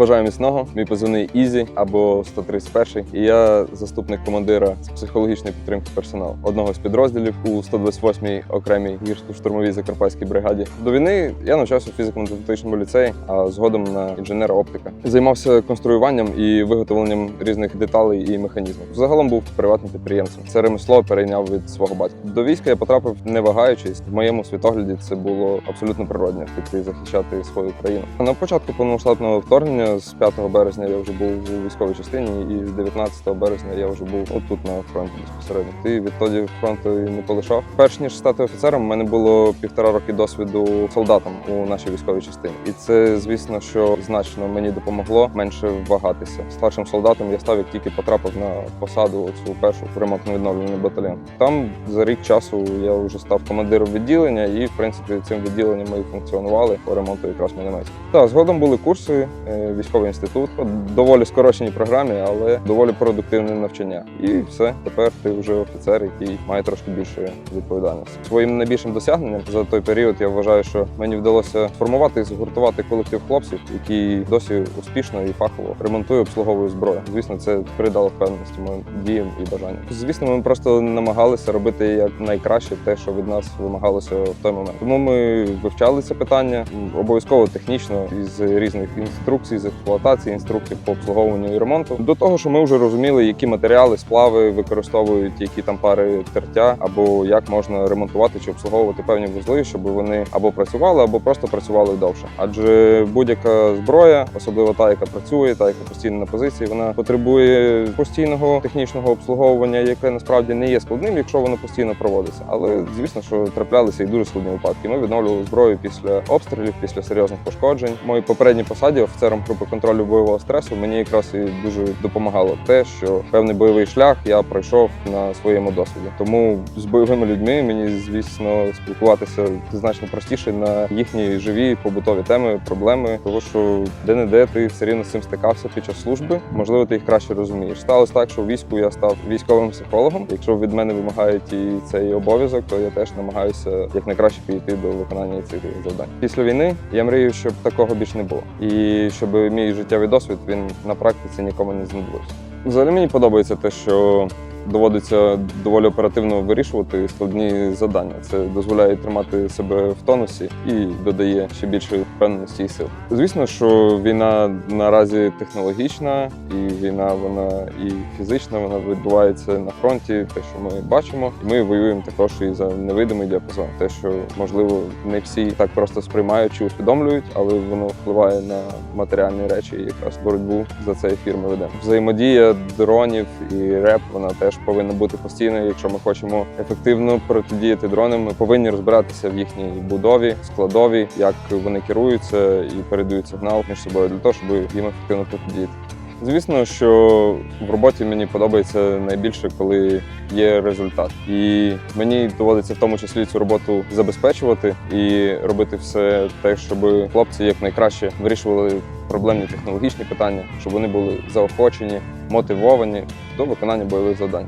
Бажаю міцного. Мій позивний Ізі або 131. І я заступник командира з психологічної підтримки персоналу одного з підрозділів у 128-й окремій гірсько-штурмовій закарпатській бригаді. До війни я навчався в фізико-математичному ліцеї, а згодом на інженера оптика. Займався конструюванням і виготовленням різних деталей і механізмів. Загалом був приватним підприємцем. Це ремесло перейняв від свого батька. До війська я потрапив не вагаючись. В моєму світогляді це було абсолютно природне піти захищати свою країну. На початку повномасштабного вторгнення з 5 березня я вже був у військовій частині, і з 19 березня я вже був отут на фронті безпосередньо. Ти відтоді фронту і не полишав. Перш ніж стати офіцером, у мене було півтора роки досвіду солдатом у нашій військовій частині, і це, звісно, що значно мені допомогло менше вагатися. Старшим солдатом я став, як тільки потрапив на посаду цю першу ремонтно відновлений батальйон. Там за рік часу я вже став командиром відділення, і в принципі цим відділенням ми функціонували по ремонту якраз мінометів. Так, згодом були курси, е, військовий інститут, доволі скороченій програмі, але доволі продуктивне навчання. І все, тепер ти вже офіцер, який має трошки більше відповідальності. Своїм найбільшим досягненням за той період я вважаю, що мені вдалося сформувати і згуртувати колектив хлопців, які досі успішно і фахово ремонтує, обслуговує зброю. Звісно, це придало впевненості моїм діям і бажанням. Звісно, ми просто намагалися робити як найкраще те, що від нас вимагалося в той момент. Тому ми вивчали це питання обов'язково технічно із різних інструкцій експлуатації, інструкцій по обслуговуванню і ремонту. До того, що ми вже розуміли, які матеріали, сплави використовують, які там пари тертя, або як можна ремонтувати чи обслуговувати певні вузли, щоб вони або працювали, або просто працювали довше. Адже будь-яка зброя, особливо та, яка працює, та яка постійно на позиції, вона потребує постійного технічного обслуговування, яке насправді не є складним, якщо воно постійно проводиться. Але звісно, що траплялися і дуже складні випадки. Ми відновлювали зброю після обстрілів, після серйозних пошкоджень. В моїй попередній посаді офіцером групи контролю бойового стресу мені якраз і дуже допомагало те, що певний бойовий шлях я пройшов на своєму досвіді. Тому з бойовими людьми мені, звісно, спілкуватися значно простіше на їхні живі побутові теми, проблеми, тому що де-не-де ти все рівно з цим стикався під час служби. Можливо, ти їх краще розумієш. Сталося так, що в війську я став військовим психологом. Якщо від мене вимагають і цей обов'язок, то я теж намагаюся якнайкраще підійти до виконання цих завдань. Після війни я мрію, щоб такого більше не було, і щоб мій життєвий досвід він на практиці нікому не знадобився. Взагалі мені подобається те, що доводиться доволі оперативно вирішувати складні завдання. Це дозволяє тримати себе в тонусі і додає ще більше впевненості і сил. Звісно, що війна наразі технологічна, і війна вона і фізична, вона відбувається на фронті. Те, що ми бачимо, ми воюємо також і за невидимий діапазон. Те, що можливо не всі так просто сприймають чи усвідомлюють, але воно впливає на матеріальні речі. Якраз боротьбу за цей ефір ми ведемо. Взаємодія дронів і реп вона теж повинна бути постійною. Якщо ми хочемо ефективно протидіяти дронам, ми повинні розбиратися в їхній будові, складові, як вони керуються і передають сигнал між собою для того, щоб їм ефективно протидіяти. Звісно, що в роботі мені подобається найбільше, коли є результат, і мені доводиться в тому числі цю роботу забезпечувати і робити все те, щоб хлопці якнайкраще вирішували проблемні технологічні питання, щоб вони були заохочені, мотивовані до виконання бойових завдань.